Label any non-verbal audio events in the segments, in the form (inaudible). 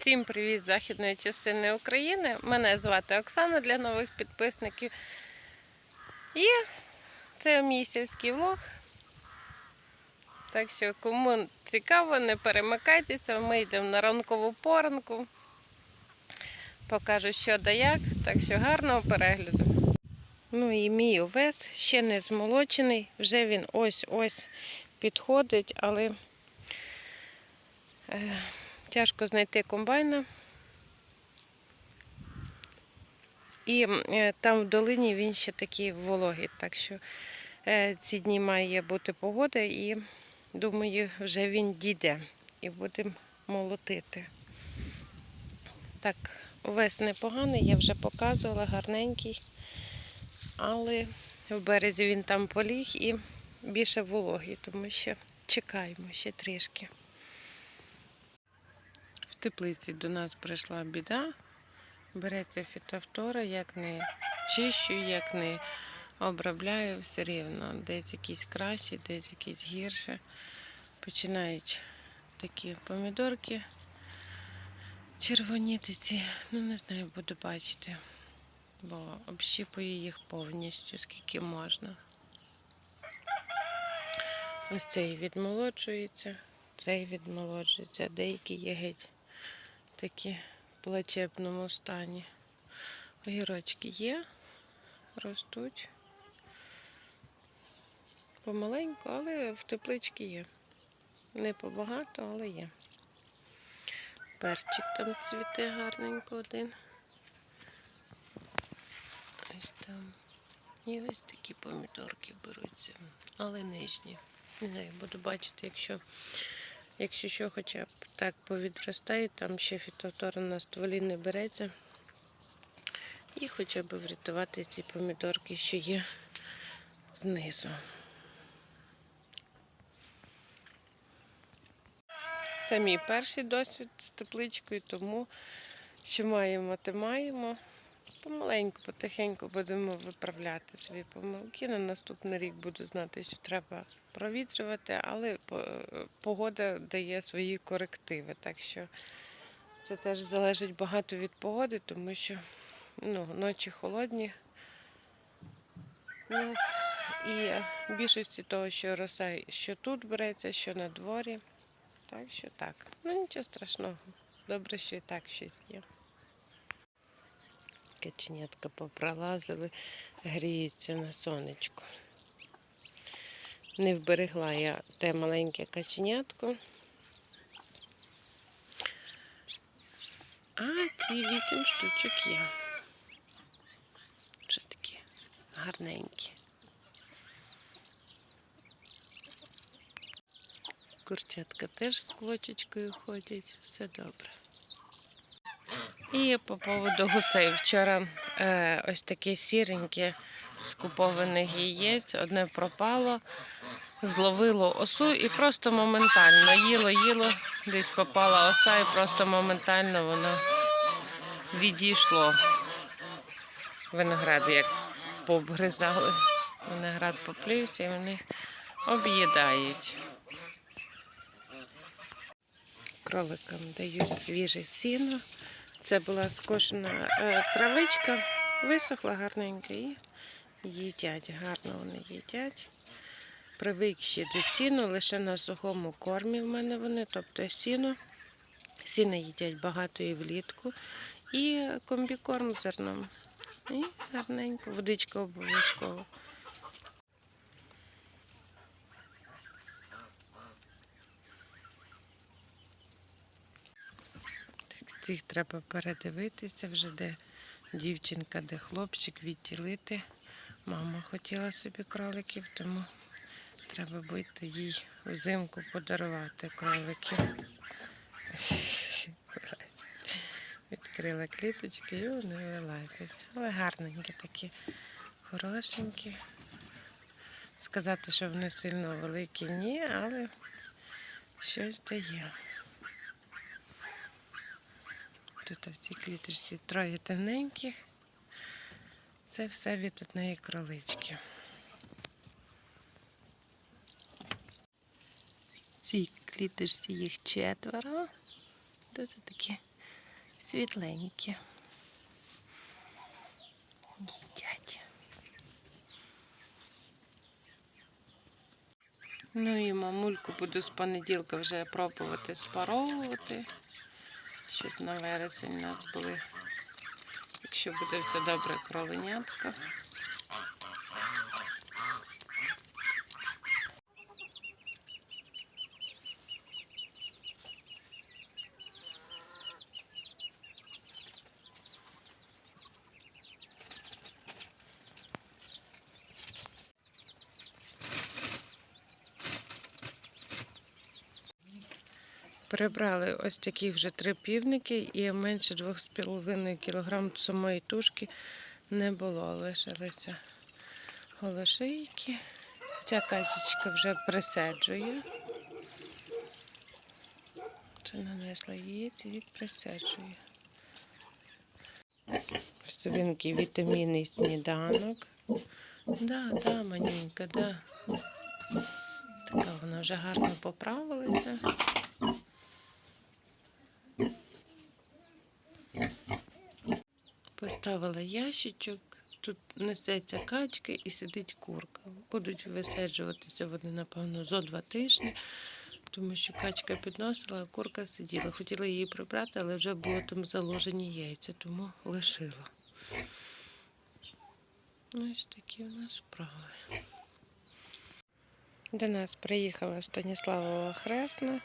Всім привіт з західної частини України. Мене звати Оксана для нових підписників. І це мій сільський влог. Так що, кому цікаво, не перемикайтеся, ми йдемо на ранкову поранку. Покажу, що да як. Так що гарного перегляду. Ну і мій овес ще не змолочений, вже він ось-ось підходить, але е, тяжко знайти комбайна. І е, там в долині він ще такий вологий, так що е, ці дні має бути погода, і думаю, вже він дійде і будемо молотити. Так, овес непоганий, я вже показувала, гарненький, але в березі він там поліг і більше вологий, тому що чекаємо ще трішки. Теплиці до нас прийшла біда. Береться фітофтора, як не чищу, як не обробляю, все рівно. Десь якісь кращі, десь якісь гірше. Починають такі помідорки червоніти ці. Ну, не знаю, буду бачити. Бо общіпую їх повністю, скільки можна. Ось цей відмолоджується, цей відмолоджується, деякі є геть такі в плачебному стані. Огірочки є, ростуть. Помаленьку, але в тепличці є. Не побагато, але є. Перчик там цвіте гарненько один. Ось там. І ось такі помідорки беруться, але нижні. Не знаю, буду бачити, якщо Якщо що, хоча б так повідростає, там ще фітофтора на стволі не береться. І хоча б врятувати ці помідорки, що є знизу. Це мій перший досвід з тепличкою, тому що маємо, те маємо. Помаленьку, потихеньку будемо виправляти свої помилки. На наступний рік буду знати, що треба провітрювати, але погода дає свої корективи. Так що це теж залежить багато від погоди, тому що ну, ночі холодні. І в більшості того, що роса, що тут береться, що на дворі. Так що так. Ну нічого страшного. Добре, що і так щось є. Каченятка попролазили, гріються на сонечку. Не вберегла я те маленьке каченятко. А ці вісім штучок є. Вже такі гарненькі. Курчатка теж з квочечкою ходять, все добре. І по поводу гусей. Вчора е, ось таке сіреньке з купованих яєць, одне пропало, зловило осу і просто моментально їло, їло, десь попала оса, і просто моментально воно відійшло. Виноград як пообгризали. Виноград поплівся і вони об'їдають. Кроликам дають свіже сіно. Це була скошена е, травичка, висохла гарненько і їдять. Гарно вони їдять. Привикші до сіну, лише на сухому кормі в мене вони, тобто сіно. Сіно їдять багато і влітку. І комбікорм зерном. І гарненько, водичка обов'язково. Цих треба передивитися вже, де дівчинка, де хлопчик, відділити. Мама хотіла собі кроликів, тому треба буде їй взимку подарувати кроликів. (laughs) Відкрила кліточки і вони вилазять. Але гарненькі такі, хорошенькі. Сказати, що вони сильно великі, ні, але щось дає. Тут в цій кліточці троє темненьких. Це все від одної кролички. В цій кліточці їх четверо. Тут такі світленькі. Їдять. Ну і мамульку буду з понеділка вже пробувати спаровувати, щоб на вересень у нас були, якщо буде все добре, кроленятка. Прибрали ось такі вже три півники і менше 2,5 кг самої тушки не було. Лишилися голошийки. Ця качечка вже присаджує. Це нанесла яєць і присаджує. Свинки вітамінний сніданок. Да, да, манюнька, да. Така вона вже гарно поправилася. Поставила ящичок, тут несеться качка і сидить курка. Будуть висаджуватися вони, напевно, зо два тижні, тому що качка підносила, а курка сиділа. Хотіла її прибрати, але вже було там заложені яйця, тому лишила. Ось такі у нас справи. До нас приїхала Станіславова Хресна,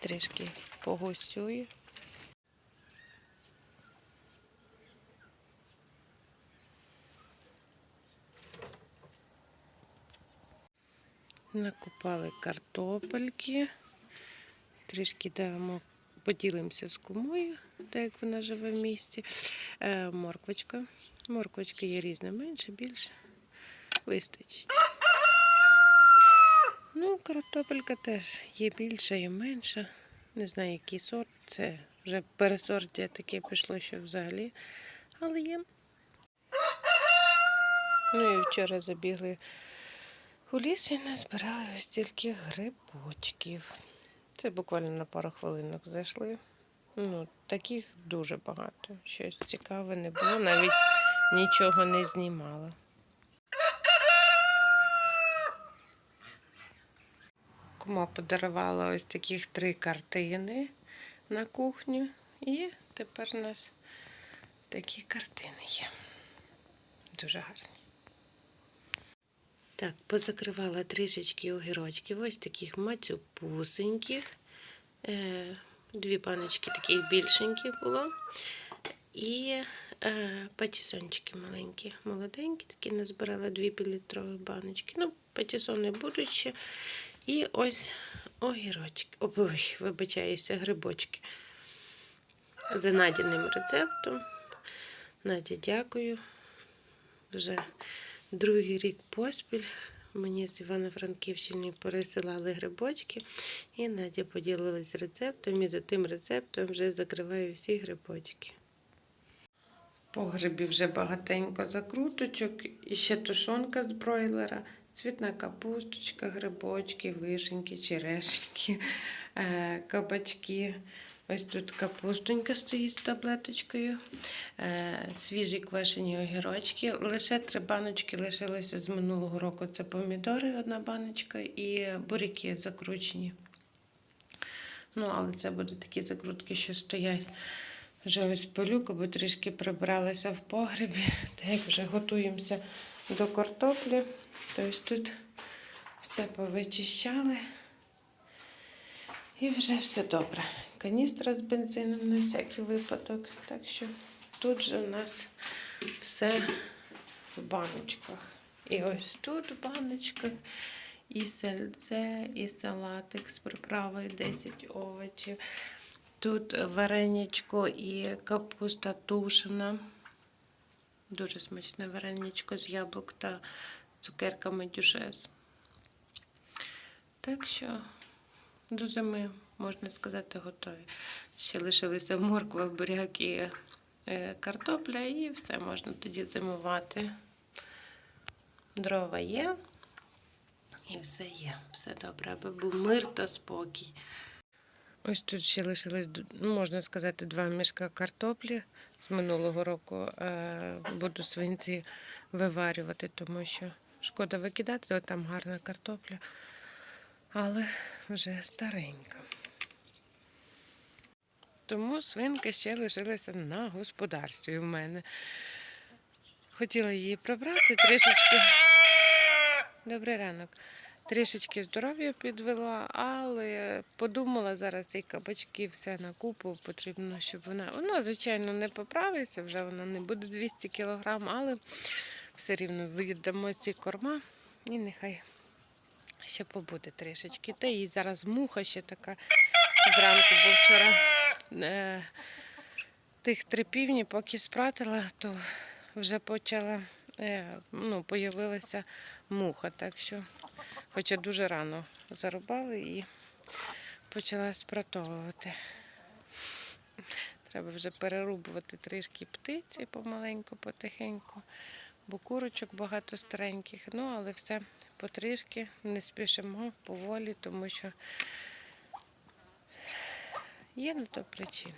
трішки погостює. Накопали картопельки. Трішки даємо, поділимося з кумою, так як вона живе в місті. Е, морквочка. Морквочка є різна, менше, більше. Вистачить. Ну, картопелька теж є більша і менша. Не знаю, який сорт. Це вже пересорття таке пішло, що взагалі. Але є. Ну і вчора забігли у ліс і назбирали ось тільки грибочків. Це буквально на пару хвилинок зайшли. Ну, таких дуже багато. Щось цікаве не було, навіть нічого не знімала. Кума подарувала ось таких три картини на кухню. І тепер у нас такі картини є. Дуже гарні. Так, позакривала трішечки огірочків, ось таких мацюпусеньких. Е, Дві баночки таких більшеньких було. І е, патісончики маленькі, молоденькі, такі назбирала дві півлітрові баночки. Ну, патісони будуть ще. І ось огірочки. Ой, вибачаюся, грибочки. За Надіним рецептом. Надя, дякую. Вже другий рік поспіль. Мені з Івано-Франківщини пересилали грибочки, і Надя поділилась рецептом, і за тим рецептом вже закриваю всі грибочки. Погребі вже багатенько закруточок, і ще тушонка з бройлера, цвітна капусточка, грибочки, вишеньки, черешеньки, е, кабачки. Ось тут капустонька стоїть з таблеточкою, е, свіжі квашені огірочки. Лише три баночки лишилося з минулого року. Це помідори, одна баночка і буряки закручені. Ну, але це будуть такі закрутки, що стоять. Вже ось пилюка, бо трішки прибралася в погребі. (laughs) Так як вже готуємося до картоплі, то ось тут все повичищали. І вже все добре. Каністра з бензином на всякий випадок. Так що тут же у нас все в баночках. І ось тут в баночках і сельце, і салатик з приправою 10 овочів. Тут вареничко і капуста тушена. Дуже смачне вареничко з яблук та цукерками дюшес. Так що до зими, можна сказати, готові. Ще лишилися морква, буряк і е, картопля, і все можна тоді зимувати. Дрова є, і все є. Все добре, аби був мир та спокій. Ось тут ще лишилось, ну, можна сказати, два мішка картоплі з минулого року. Е, Буду свинці виварювати, тому що шкода викидати, там гарна картопля, але вже старенька. Тому свинка ще лишилася на господарстві в мене. Хотіла її прибрати трішечки. Добрий ранок. Трішечки здоров'я підвела, але подумала зараз ці кабачки все на купу. Потрібно, щоб вона. Вона, звичайно, не поправиться, вже вона не буде 200 кг, але все рівно віддамо ці корма і нехай ще побуде трішечки. Та їй зараз муха ще така зранку, бо вчора е, тих три півні, поки спратила, то вже почала, е, ну, появилася муха. Так що, хоча дуже рано зарубали і почала спратовувати. Треба вже перерубувати трішки птиці помаленьку, потихеньку, бо курочок багато стареньких. Ну, але все потрішки, не спішимо поволі, тому що є на то причини.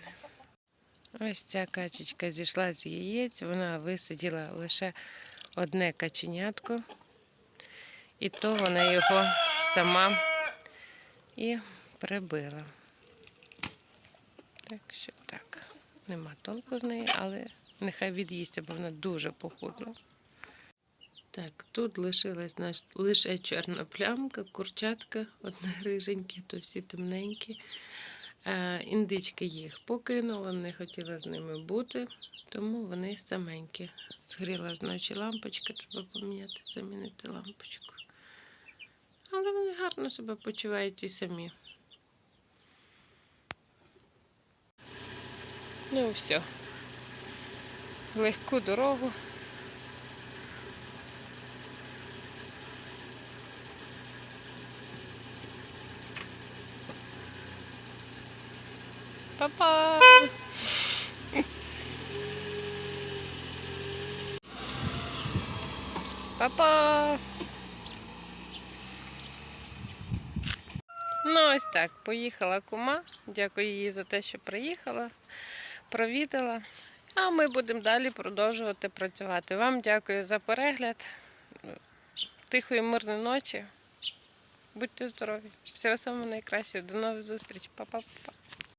Ось ця качечка зійшла з яєць, вона висиділа лише одне каченятко, і то вона його сама і прибила. Так що так, нема толку з неї, але нехай від'їсться, бо вона дуже похудла. Так, тут лишилась наш, лише чорна плямка, курчатка, одне риженьке, то всі темненькі. Е, Індички їх покинула, не хотіла з ними бути, тому вони саменькі. Згріла зночі лампочка, треба поміняти, замінити лампочку. Але вони гарно себе почувають і самі. Ну все. Легку дорогу. Па-па! Па-па! Ну, ось так, поїхала кума. Дякую їй за те, що приїхала, провідала. А ми будемо далі продовжувати працювати. Вам дякую за перегляд. Тихої, мирної ночі. Будьте здорові. Всього самого найкращого. До нових зустрічей. Па-па-па.